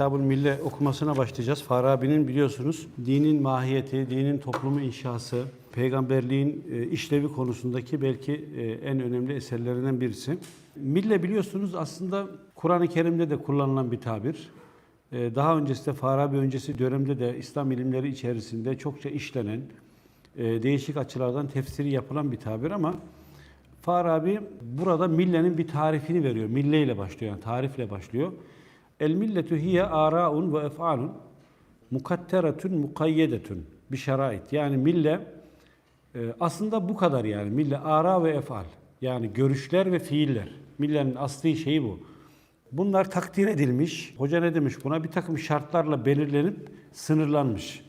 Kitabul Mille okumasına başlayacağız. Farabi'nin biliyorsunuz dinin mahiyeti, dinin toplumu inşası, peygamberliğin e, işlevi konusundaki belki e, en önemli eserlerinden birisi. Mille biliyorsunuz aslında Kur'an-ı Kerim'de de kullanılan bir tabir. E, Daha öncesinde Farabi öncesi dönemde de İslam ilimleri içerisinde çokça işlenen, değişik açılardan tefsiri yapılan bir tabir ama Farabi burada millenin bir tarifini veriyor. Mille ile başlıyor, yani tarifle başlıyor. El milletu hiye araun ve ef'alun mukatteratun mukayyedetun bir şerait. Yani mille e, aslında bu kadar yani. Mille ara ve ef'al. Yani görüşler ve fiiller. Millenin asli şeyi bu. Bunlar takdir edilmiş. Hoca ne demiş buna? Bir takım şartlarla belirlenip sınırlanmış.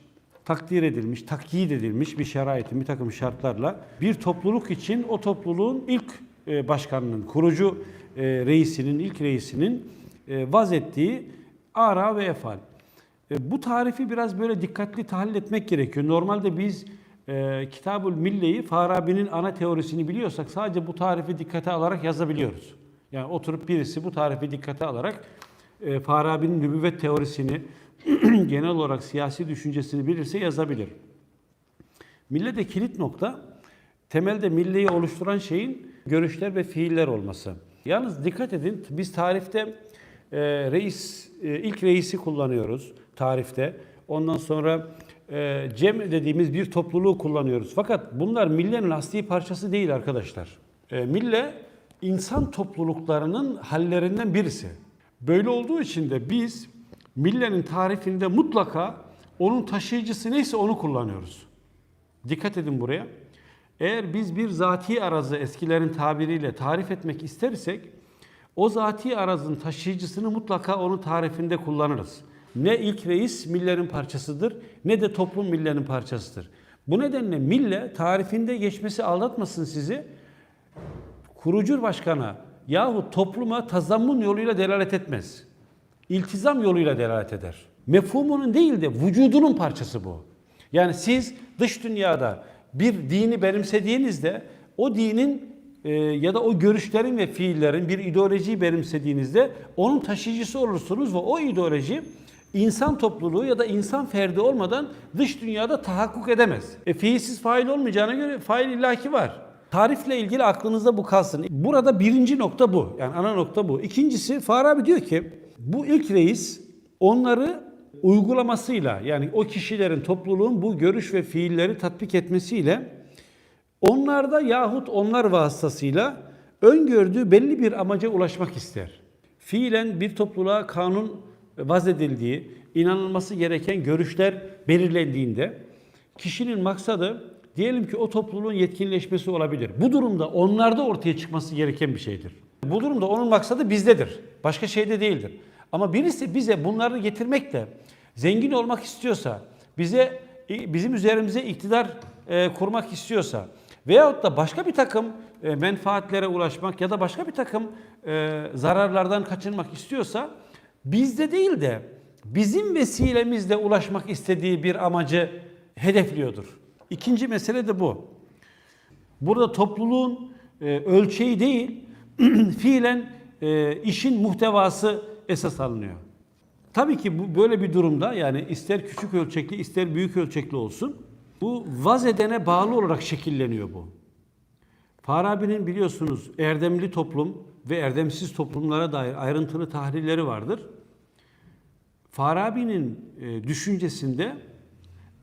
Takdir edilmiş, takyit edilmiş bir şeraitin, bir takım şartlarla bir topluluk için o topluluğun ilk e, başkanının, kurucu e, reisinin, ilk reisinin vaz ettiği ara ve efal. E, Bu tarifi biraz böyle dikkatli tahlil etmek gerekiyor. Normalde biz e, Kitabul Mille'yi Farabi'nin ana teorisini biliyorsak sadece bu tarifi dikkate alarak yazabiliyoruz. Yani oturup birisi bu tarifi dikkate alarak e, Farabi'nin nübüvvet teorisini genel olarak siyasi düşüncesini bilirse yazabilir. Millete kilit nokta temelde milleyi oluşturan şeyin görüşler ve fiiller olması. Yalnız dikkat edin biz tarifte e, reis e, ilk reisi kullanıyoruz tarifte. Ondan sonra e, cem dediğimiz bir topluluğu kullanıyoruz. Fakat bunlar millenin asli parçası değil arkadaşlar. E, mille insan topluluklarının hallerinden birisi. Böyle olduğu için de biz millenin tarifinde mutlaka onun taşıyıcısı neyse onu kullanıyoruz. Dikkat edin buraya. Eğer biz bir zati arazı eskilerin tabiriyle tarif etmek istersek o zati arazın taşıyıcısını mutlaka onun tarifinde kullanırız. Ne ilk reis millerin parçasıdır ne de toplum millerin parçasıdır. Bu nedenle mille tarifinde geçmesi aldatmasın sizi. Kurucu başkana yahut topluma tazammun yoluyla delalet etmez. İltizam yoluyla delalet eder. Mefhumunun değil de vücudunun parçası bu. Yani siz dış dünyada bir dini benimsediğinizde o dinin e, ya da o görüşlerin ve fiillerin bir ideolojiyi benimsediğinizde onun taşıyıcısı olursunuz ve o ideoloji insan topluluğu ya da insan ferdi olmadan dış dünyada tahakkuk edemez. E, fiilsiz fail olmayacağına göre fail illaki var. Tarifle ilgili aklınızda bu kalsın. Burada birinci nokta bu. Yani ana nokta bu. İkincisi Farabi diyor ki bu ilk reis onları uygulamasıyla yani o kişilerin topluluğun bu görüş ve fiilleri tatbik etmesiyle onlarda yahut onlar vasıtasıyla öngördüğü belli bir amaca ulaşmak ister. Fiilen bir topluluğa kanun vaz edildiği, inanılması gereken görüşler belirlendiğinde kişinin maksadı diyelim ki o topluluğun yetkinleşmesi olabilir. Bu durumda onlarda ortaya çıkması gereken bir şeydir. Bu durumda onun maksadı bizdedir. Başka şeyde değildir. Ama birisi bize bunları getirmekle zengin olmak istiyorsa, bize bizim üzerimize iktidar e, kurmak istiyorsa veyahut da başka bir takım e, menfaatlere ulaşmak ya da başka bir takım e, zararlardan kaçınmak istiyorsa bizde değil de bizim vesilemizle ulaşmak istediği bir amacı hedefliyordur. İkinci mesele de bu. Burada topluluğun e, ölçeği değil, fiilen işin muhtevası esas alınıyor. Tabii ki bu böyle bir durumda yani ister küçük ölçekli ister büyük ölçekli olsun bu vaz edene bağlı olarak şekilleniyor bu. Farabi'nin biliyorsunuz erdemli toplum ve erdemsiz toplumlara dair ayrıntılı tahlilleri vardır. Farabi'nin e, düşüncesinde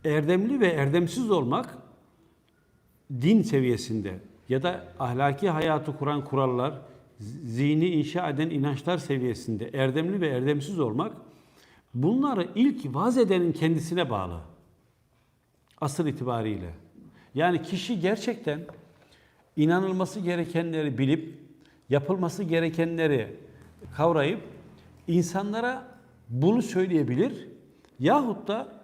erdemli ve erdemsiz olmak din seviyesinde ya da ahlaki hayatı kuran kurallar, zihni inşa eden inançlar seviyesinde erdemli ve erdemsiz olmak bunları ilk vaz edenin kendisine bağlı. Asıl itibariyle. Yani kişi gerçekten inanılması gerekenleri bilip yapılması gerekenleri kavrayıp insanlara bunu söyleyebilir yahut da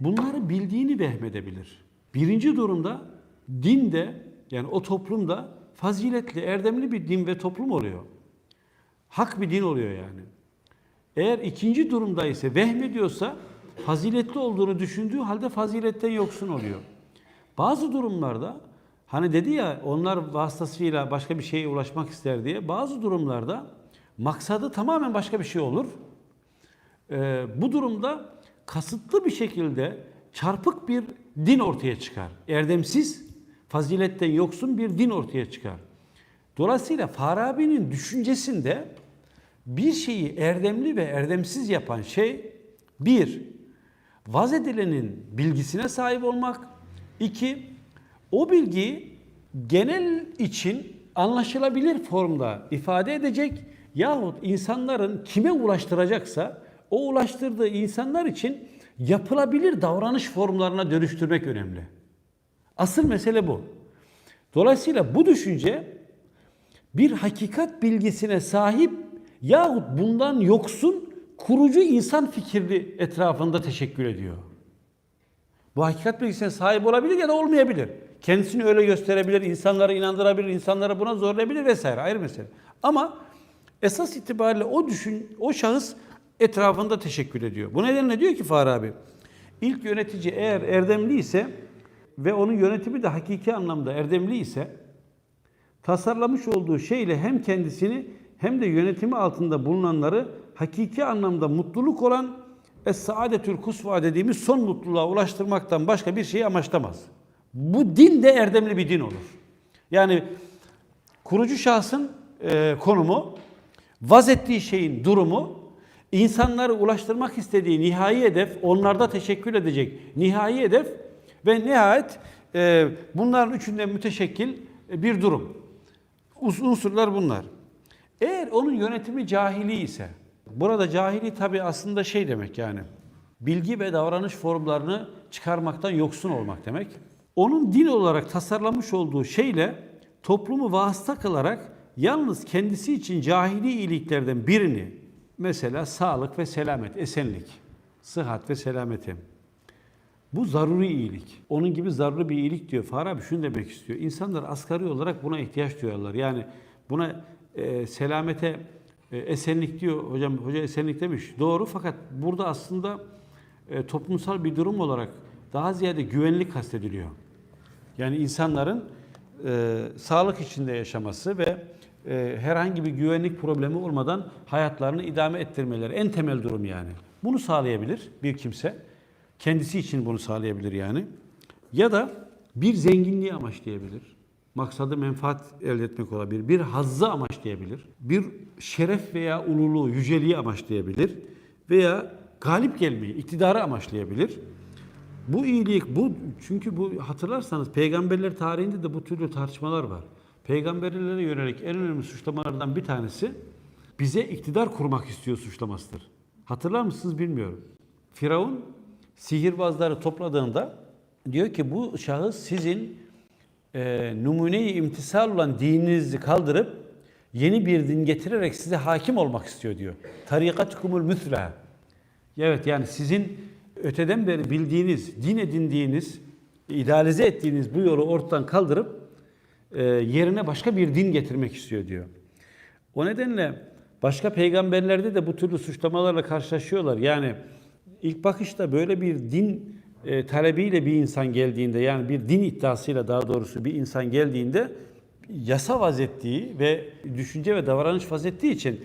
bunları bildiğini vehmedebilir. Birinci durumda dinde yani o toplumda faziletli, erdemli bir din ve toplum oluyor. Hak bir din oluyor yani. Eğer ikinci durumda ise vehmediyorsa faziletli olduğunu düşündüğü halde faziletten yoksun oluyor. Bazı durumlarda hani dedi ya onlar vasıtasıyla başka bir şeye ulaşmak ister diye bazı durumlarda maksadı tamamen başka bir şey olur. Ee, bu durumda kasıtlı bir şekilde çarpık bir din ortaya çıkar. Erdemsiz, faziletten yoksun bir din ortaya çıkar. Dolayısıyla Farabi'nin düşüncesinde bir şeyi erdemli ve erdemsiz yapan şey bir, vaz edilenin bilgisine sahip olmak. iki o bilgiyi genel için anlaşılabilir formda ifade edecek yahut insanların kime ulaştıracaksa o ulaştırdığı insanlar için yapılabilir davranış formlarına dönüştürmek önemli. Asıl mesele bu. Dolayısıyla bu düşünce bir hakikat bilgisine sahip yahut bundan yoksun kurucu insan fikirli etrafında teşekkür ediyor. Bu hakikat bilgisine sahip olabilir ya da olmayabilir. Kendisini öyle gösterebilir, insanları inandırabilir, insanları buna zorlayabilir vesaire ayrı mesele. Ama esas itibariyle o düşün, o şahıs etrafında teşekkür ediyor. Bu nedenle diyor ki Farabi, ilk yönetici eğer erdemli ise ve onun yönetimi de hakiki anlamda erdemli ise tasarlamış olduğu şeyle hem kendisini hem de yönetimi altında bulunanları hakiki anlamda mutluluk olan Es-Saadetül Kusva dediğimiz son mutluluğa ulaştırmaktan başka bir şeyi amaçlamaz. Bu din de erdemli bir din olur. Yani kurucu şahsın e, konumu, vaz ettiği şeyin durumu, insanları ulaştırmak istediği nihai hedef, onlarda teşekkür edecek nihai hedef ve nihayet e, bunların üçünden müteşekkil bir durum. Unsurlar bunlar. Eğer onun yönetimi cahili ise, burada cahili tabi aslında şey demek yani, bilgi ve davranış formlarını çıkarmaktan yoksun olmak demek. Onun din olarak tasarlamış olduğu şeyle toplumu vasıta kılarak yalnız kendisi için cahili iyiliklerden birini, mesela sağlık ve selamet, esenlik, sıhhat ve selameti, bu zaruri iyilik. Onun gibi zaruri bir iyilik diyor. Farabi şunu demek istiyor. İnsanlar asgari olarak buna ihtiyaç duyarlar. Yani buna e, selamete esenlik diyor. Hocam hoca esenlik demiş. Doğru fakat burada aslında e, toplumsal bir durum olarak daha ziyade güvenlik kastediliyor. Yani insanların e, sağlık içinde yaşaması ve e, herhangi bir güvenlik problemi olmadan hayatlarını idame ettirmeleri en temel durum yani. Bunu sağlayabilir bir kimse. Kendisi için bunu sağlayabilir yani. Ya da bir zenginliği amaçlayabilir. Maksadı menfaat elde etmek olabilir. Bir hazzı amaçlayabilir. Bir şeref veya ululuğu, yüceliği amaçlayabilir. Veya galip gelmeyi, iktidarı amaçlayabilir. Bu iyilik, bu çünkü bu hatırlarsanız peygamberler tarihinde de bu türlü tartışmalar var. Peygamberlere yönelik en önemli suçlamalardan bir tanesi bize iktidar kurmak istiyor suçlamasıdır. Hatırlar mısınız bilmiyorum. Firavun sihirbazları topladığında diyor ki bu şahıs sizin e, numune-i imtisal olan dininizi kaldırıp yeni bir din getirerek size hakim olmak istiyor diyor. Tarikatukumul müthla. Evet yani sizin öteden beri bildiğiniz, din edindiğiniz, idealize ettiğiniz bu yolu ortadan kaldırıp e, yerine başka bir din getirmek istiyor diyor. O nedenle başka peygamberlerde de bu türlü suçlamalarla karşılaşıyorlar. Yani ilk bakışta böyle bir din e, talebiyle bir insan geldiğinde yani bir din iddiasıyla daha doğrusu bir insan geldiğinde yasa vazettiği ve düşünce ve davranış vazettiği için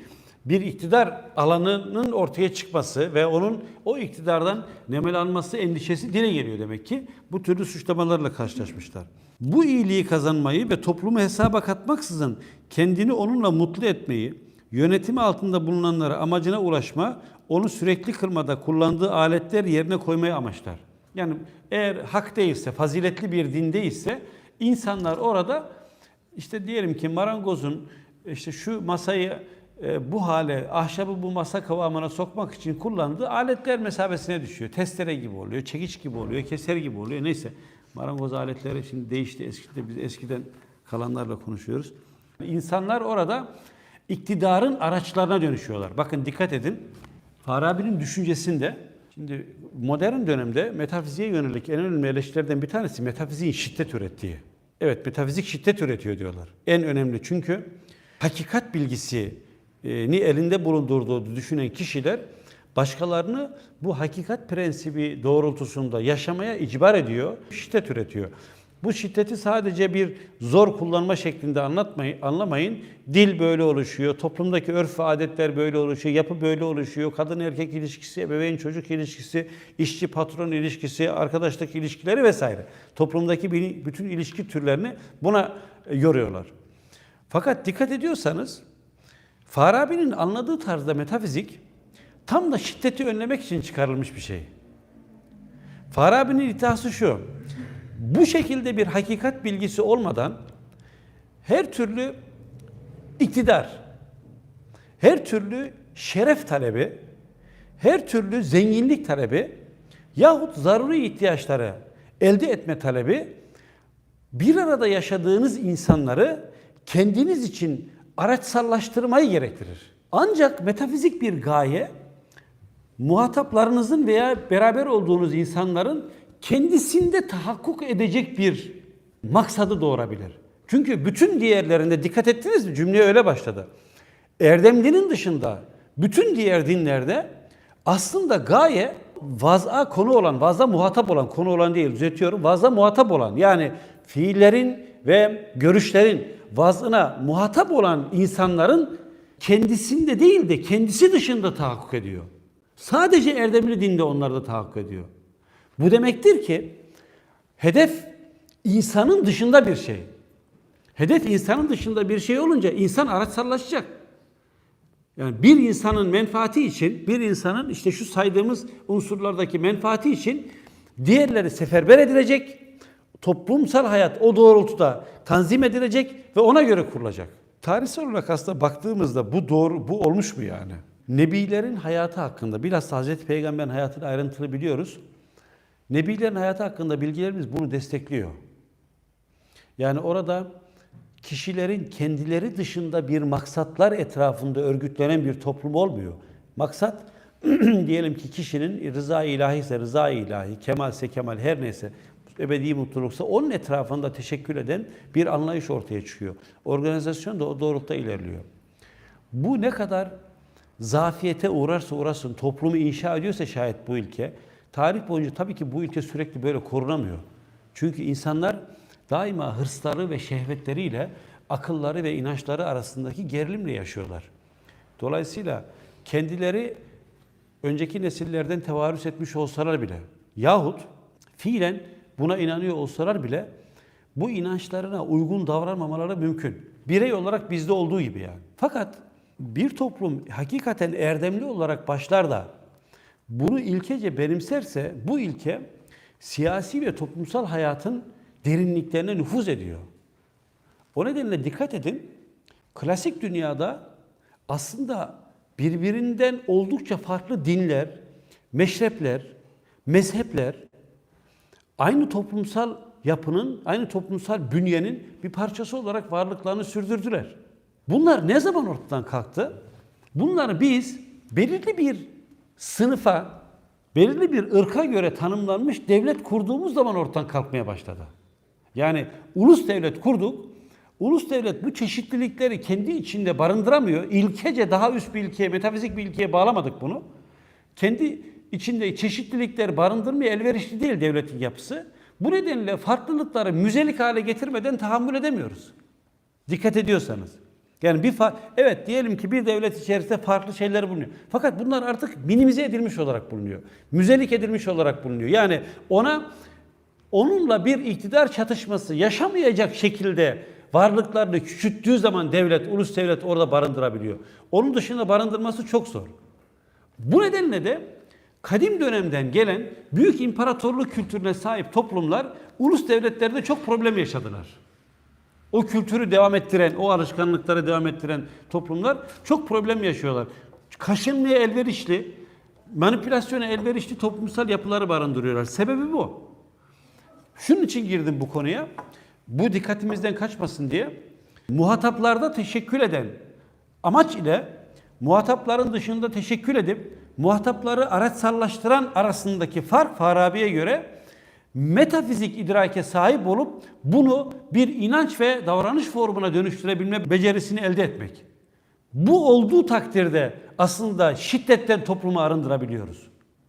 bir iktidar alanının ortaya çıkması ve onun o iktidardan nemelanması endişesi dile geliyor demek ki. Bu türlü suçlamalarla karşılaşmışlar. Bu iyiliği kazanmayı ve toplumu hesaba katmaksızın kendini onunla mutlu etmeyi, yönetimi altında bulunanlara amacına ulaşma, onu sürekli kırmada kullandığı aletler yerine koymayı amaçlar. Yani eğer hak değilse, faziletli bir din değilse insanlar orada işte diyelim ki marangozun işte şu masayı e, bu hale, ahşabı bu masa kıvamına sokmak için kullandığı aletler mesabesine düşüyor. Testere gibi oluyor, çekiç gibi oluyor, keser gibi oluyor. Neyse marangoz aletleri şimdi değişti. Eskide biz eskiden kalanlarla konuşuyoruz. İnsanlar orada iktidarın araçlarına dönüşüyorlar. Bakın dikkat edin. Farabi'nin düşüncesinde şimdi modern dönemde metafiziğe yönelik en önemli eleştirilerden bir tanesi metafiziğin şiddet ürettiği. Evet metafizik şiddet üretiyor diyorlar. En önemli çünkü hakikat bilgisi ni elinde bulundurduğu düşünen kişiler başkalarını bu hakikat prensibi doğrultusunda yaşamaya icbar ediyor, şiddet üretiyor. Bu şiddeti sadece bir zor kullanma şeklinde anlatmayın, anlamayın. Dil böyle oluşuyor, toplumdaki örf ve adetler böyle oluşuyor, yapı böyle oluşuyor. Kadın erkek ilişkisi, ebeveyn çocuk ilişkisi, işçi patron ilişkisi, arkadaşlık ilişkileri vesaire. Toplumdaki bütün ilişki türlerini buna e, yoruyorlar. Fakat dikkat ediyorsanız Farabi'nin anladığı tarzda metafizik tam da şiddeti önlemek için çıkarılmış bir şey. Farabi'nin iddiası şu. Bu şekilde bir hakikat bilgisi olmadan her türlü iktidar, her türlü şeref talebi, her türlü zenginlik talebi yahut zaruri ihtiyaçları elde etme talebi bir arada yaşadığınız insanları kendiniz için araçsallaştırmayı gerektirir. Ancak metafizik bir gaye muhataplarınızın veya beraber olduğunuz insanların kendisinde tahakkuk edecek bir maksadı doğurabilir. Çünkü bütün diğerlerinde dikkat ettiniz mi? Cümleye öyle başladı. Erdemlinin dışında bütün diğer dinlerde aslında gaye vaz'a konu olan, vaz'a muhatap olan, konu olan değil düzeltiyorum, vaz'a muhatap olan yani fiillerin ve görüşlerin vaz'ına muhatap olan insanların kendisinde değil de kendisi dışında tahakkuk ediyor. Sadece erdemli dinde onlar da tahakkuk ediyor. Bu demektir ki hedef insanın dışında bir şey. Hedef insanın dışında bir şey olunca insan araçsallaşacak. Yani bir insanın menfaati için, bir insanın işte şu saydığımız unsurlardaki menfaati için diğerleri seferber edilecek, toplumsal hayat o doğrultuda tanzim edilecek ve ona göre kurulacak. Tarihsel olarak aslında baktığımızda bu doğru, bu olmuş mu yani? Nebilerin hayatı hakkında, bilhassa Hazreti Peygamber'in hayatını ayrıntılı biliyoruz. Nebilerin hayatı hakkında bilgilerimiz bunu destekliyor. Yani orada kişilerin kendileri dışında bir maksatlar etrafında örgütlenen bir toplum olmuyor. Maksat diyelim ki kişinin rıza-i ilahi ise rıza-i ilahi, kemalse kemal her neyse ebedi mutluluksa onun etrafında teşekkür eden bir anlayış ortaya çıkıyor. Organizasyon da o doğrultuda ilerliyor. Bu ne kadar zafiyete uğrarsa uğrasın, toplumu inşa ediyorsa şayet bu ülke, tarih boyunca tabii ki bu ülke sürekli böyle korunamıyor. Çünkü insanlar daima hırsları ve şehvetleriyle akılları ve inançları arasındaki gerilimle yaşıyorlar. Dolayısıyla kendileri önceki nesillerden tevarüs etmiş olsalar bile yahut fiilen buna inanıyor olsalar bile bu inançlarına uygun davranmamaları mümkün. Birey olarak bizde olduğu gibi yani. Fakat bir toplum hakikaten erdemli olarak başlar da bunu ilkece benimserse bu ilke siyasi ve toplumsal hayatın derinliklerine nüfuz ediyor. O nedenle dikkat edin. Klasik dünyada aslında birbirinden oldukça farklı dinler, meşrepler, mezhepler aynı toplumsal yapının, aynı toplumsal bünyenin bir parçası olarak varlıklarını sürdürdüler. Bunlar ne zaman ortadan kalktı? Bunları biz belirli bir sınıfa, belirli bir ırka göre tanımlanmış devlet kurduğumuz zaman ortadan kalkmaya başladı. Yani ulus devlet kurduk. Ulus devlet bu çeşitlilikleri kendi içinde barındıramıyor. İlkece daha üst bir ilkeye, metafizik bir ilkeye bağlamadık bunu. Kendi içinde çeşitlilikleri barındırmaya elverişli değil devletin yapısı. Bu nedenle farklılıkları müzelik hale getirmeden tahammül edemiyoruz. Dikkat ediyorsanız. Yani bir evet diyelim ki bir devlet içerisinde farklı şeyler bulunuyor. Fakat bunlar artık minimize edilmiş olarak bulunuyor. Müzelik edilmiş olarak bulunuyor. Yani ona onunla bir iktidar çatışması yaşamayacak şekilde varlıklarını küçülttüğü zaman devlet, ulus devlet orada barındırabiliyor. Onun dışında barındırması çok zor. Bu nedenle de kadim dönemden gelen büyük imparatorluk kültürüne sahip toplumlar ulus devletlerde çok problem yaşadılar. O kültürü devam ettiren, o alışkanlıkları devam ettiren toplumlar çok problem yaşıyorlar. Kaşınmaya elverişli, manipülasyona elverişli toplumsal yapıları barındırıyorlar. Sebebi bu. Şunun için girdim bu konuya. Bu dikkatimizden kaçmasın diye. Muhataplarda teşekkür eden amaç ile muhatapların dışında teşekkür edip muhatapları araçsallaştıran arasındaki fark Farabi'ye göre metafizik idrake sahip olup bunu bir inanç ve davranış formuna dönüştürebilme becerisini elde etmek. Bu olduğu takdirde aslında şiddetten toplumu arındırabiliyoruz.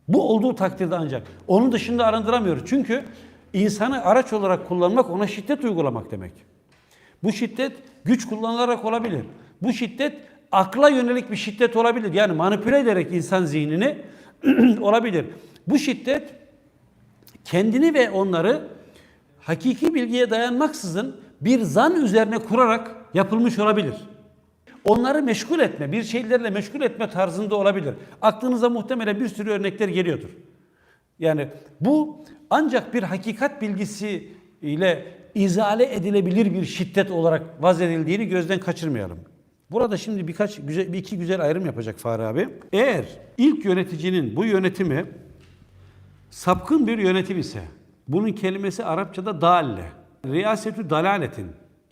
Bu olduğu takdirde ancak. Onun dışında arındıramıyoruz. Çünkü insanı araç olarak kullanmak ona şiddet uygulamak demek. Bu şiddet güç kullanılarak olabilir. Bu şiddet akla yönelik bir şiddet olabilir. Yani manipüle ederek insan zihnini olabilir. Bu şiddet kendini ve onları hakiki bilgiye dayanmaksızın bir zan üzerine kurarak yapılmış olabilir. Onları meşgul etme, bir şeylerle meşgul etme tarzında olabilir. Aklınıza muhtemelen bir sürü örnekler geliyordur. Yani bu ancak bir hakikat bilgisi ile izale edilebilir bir şiddet olarak vaz edildiğini gözden kaçırmayalım. Burada şimdi birkaç güzel, iki güzel ayrım yapacak Fahri abi. Eğer ilk yöneticinin bu yönetimi sapkın bir yönetim ise, bunun kelimesi Arapçada dalle, riyasetü dalaletin,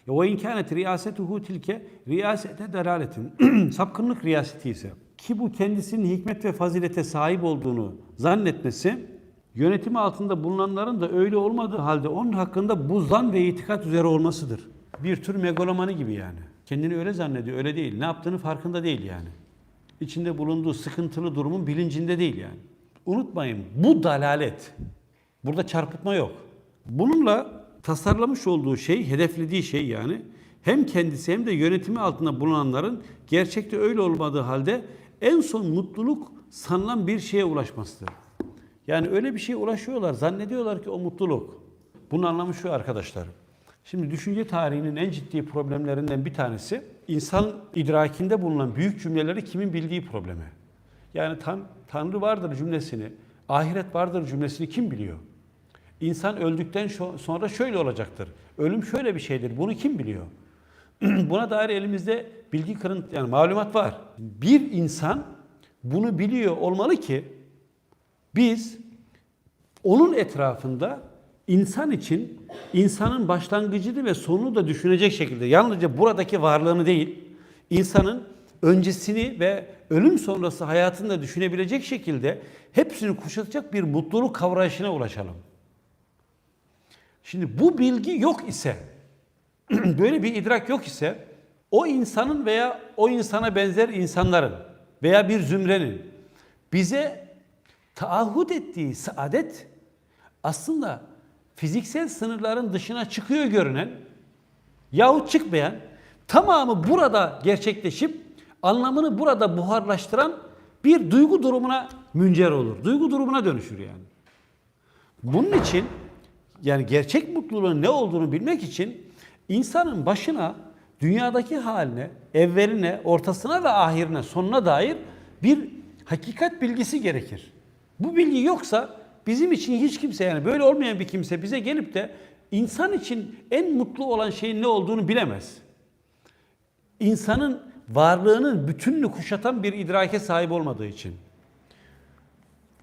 ve inkânet riyasetuhu tilke riyasete dalaletin, sapkınlık riyaseti ise, ki bu kendisinin hikmet ve fazilete sahip olduğunu zannetmesi, yönetimi altında bulunanların da öyle olmadığı halde onun hakkında bu zan ve itikat üzere olmasıdır. Bir tür megalomani gibi yani. Kendini öyle zannediyor, öyle değil. Ne yaptığını farkında değil yani. İçinde bulunduğu sıkıntılı durumun bilincinde değil yani. Unutmayın bu dalalet. Burada çarpıtma yok. Bununla tasarlamış olduğu şey, hedeflediği şey yani hem kendisi hem de yönetimi altında bulunanların gerçekte öyle olmadığı halde en son mutluluk sanılan bir şeye ulaşmasıdır. Yani öyle bir şeye ulaşıyorlar, zannediyorlar ki o mutluluk. Bunun anlamı şu arkadaşlar. Şimdi düşünce tarihinin en ciddi problemlerinden bir tanesi insan idrakinde bulunan büyük cümleleri kimin bildiği problemi. Yani tan Tanrı vardır cümlesini, ahiret vardır cümlesini kim biliyor? İnsan öldükten sonra şöyle olacaktır. Ölüm şöyle bir şeydir. Bunu kim biliyor? Buna dair elimizde bilgi kırıntı yani malumat var. Bir insan bunu biliyor olmalı ki biz onun etrafında insan için insanın başlangıcını ve sonunu da düşünecek şekilde yalnızca buradaki varlığını değil, insanın öncesini ve ölüm sonrası hayatını da düşünebilecek şekilde hepsini kuşatacak bir mutluluk kavrayışına ulaşalım. Şimdi bu bilgi yok ise, böyle bir idrak yok ise o insanın veya o insana benzer insanların veya bir zümrenin bize taahhüt ettiği saadet aslında fiziksel sınırların dışına çıkıyor görünen yahut çıkmayan tamamı burada gerçekleşip anlamını burada buharlaştıran bir duygu durumuna müncer olur. Duygu durumuna dönüşür yani. Bunun için yani gerçek mutluluğun ne olduğunu bilmek için insanın başına dünyadaki haline, evveline, ortasına ve ahirine, sonuna dair bir hakikat bilgisi gerekir. Bu bilgi yoksa bizim için hiç kimse yani böyle olmayan bir kimse bize gelip de insan için en mutlu olan şeyin ne olduğunu bilemez. İnsanın varlığının bütününü kuşatan bir idrake sahip olmadığı için.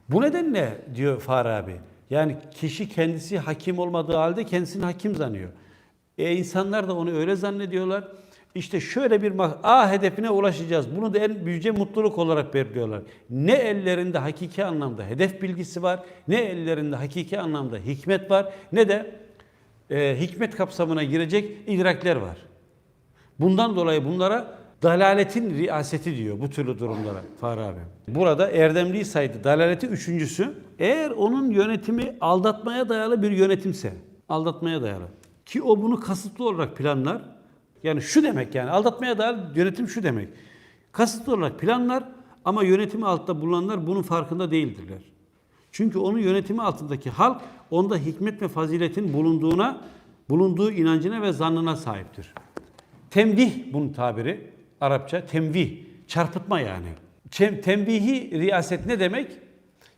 Bu nedenle diyor Fahri abi. Yani kişi kendisi hakim olmadığı halde kendisini hakim zanıyor. E insanlar da onu öyle zannediyorlar. İşte şöyle bir A hedefine ulaşacağız. Bunu da en yüce mutluluk olarak belirliyorlar. Ne ellerinde hakiki anlamda hedef bilgisi var, ne ellerinde hakiki anlamda hikmet var, ne de e, hikmet kapsamına girecek idrakler var. Bundan dolayı bunlara dalaletin riyaseti diyor bu türlü durumlara Fahri abi. Burada erdemliği saydı. Dalaleti üçüncüsü. Eğer onun yönetimi aldatmaya dayalı bir yönetimse, aldatmaya dayalı ki o bunu kasıtlı olarak planlar. Yani şu demek yani aldatmaya dayalı yönetim şu demek. Kasıtlı olarak planlar ama yönetimi altta bulunanlar bunun farkında değildirler. Çünkü onun yönetimi altındaki halk onda hikmet ve faziletin bulunduğuna, bulunduğu inancına ve zannına sahiptir. Temvih bunun tabiri. Arapça temvih, çarpıtma yani. Temvihi riyaset ne demek?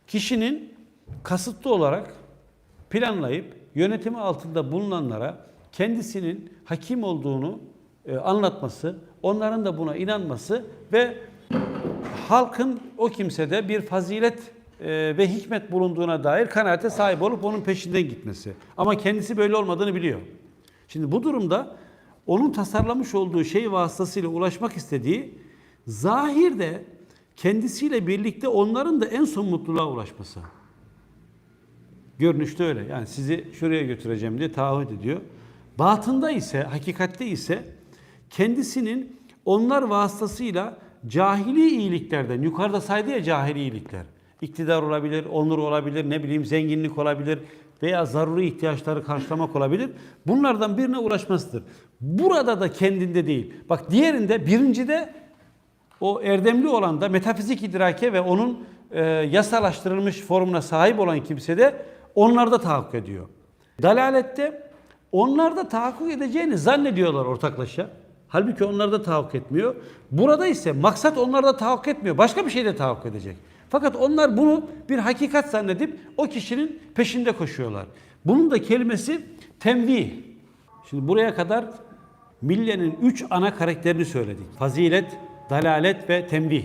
Kişinin kasıtlı olarak planlayıp yönetimi altında bulunanlara kendisinin hakim olduğunu e, anlatması, onların da buna inanması ve halkın o kimsede bir fazilet e, ve hikmet bulunduğuna dair kanaate sahip olup onun peşinden gitmesi. Ama kendisi böyle olmadığını biliyor. Şimdi bu durumda onun tasarlamış olduğu şey vasıtasıyla ulaşmak istediği zahirde kendisiyle birlikte onların da en son mutluluğa ulaşması. Görünüşte öyle. Yani sizi şuraya götüreceğim diye taahhüt ediyor. Batında ise, hakikatte ise kendisinin onlar vasıtasıyla cahili iyiliklerden, yukarıda saydı ya cahili iyilikler. İktidar olabilir, onur olabilir, ne bileyim zenginlik olabilir veya zaruri ihtiyaçları karşılamak olabilir. Bunlardan birine ulaşmasıdır. Burada da kendinde değil. Bak diğerinde birincide o erdemli olan da metafizik idrake ve onun e, yasalaştırılmış formuna sahip olan kimse de onlarda tahakkuk ediyor. Dalalette onlarda tahakkuk edeceğini zannediyorlar ortaklaşa. Halbuki onlarda tahakkuk etmiyor. Burada ise maksat onlarda tahakkuk etmiyor. Başka bir şeyde tahakkuk edecek. Fakat onlar bunu bir hakikat zannedip o kişinin peşinde koşuyorlar. Bunun da kelimesi temvih. Şimdi buraya kadar Millenin üç ana karakterini söyledik. Fazilet, dalalet ve tembih.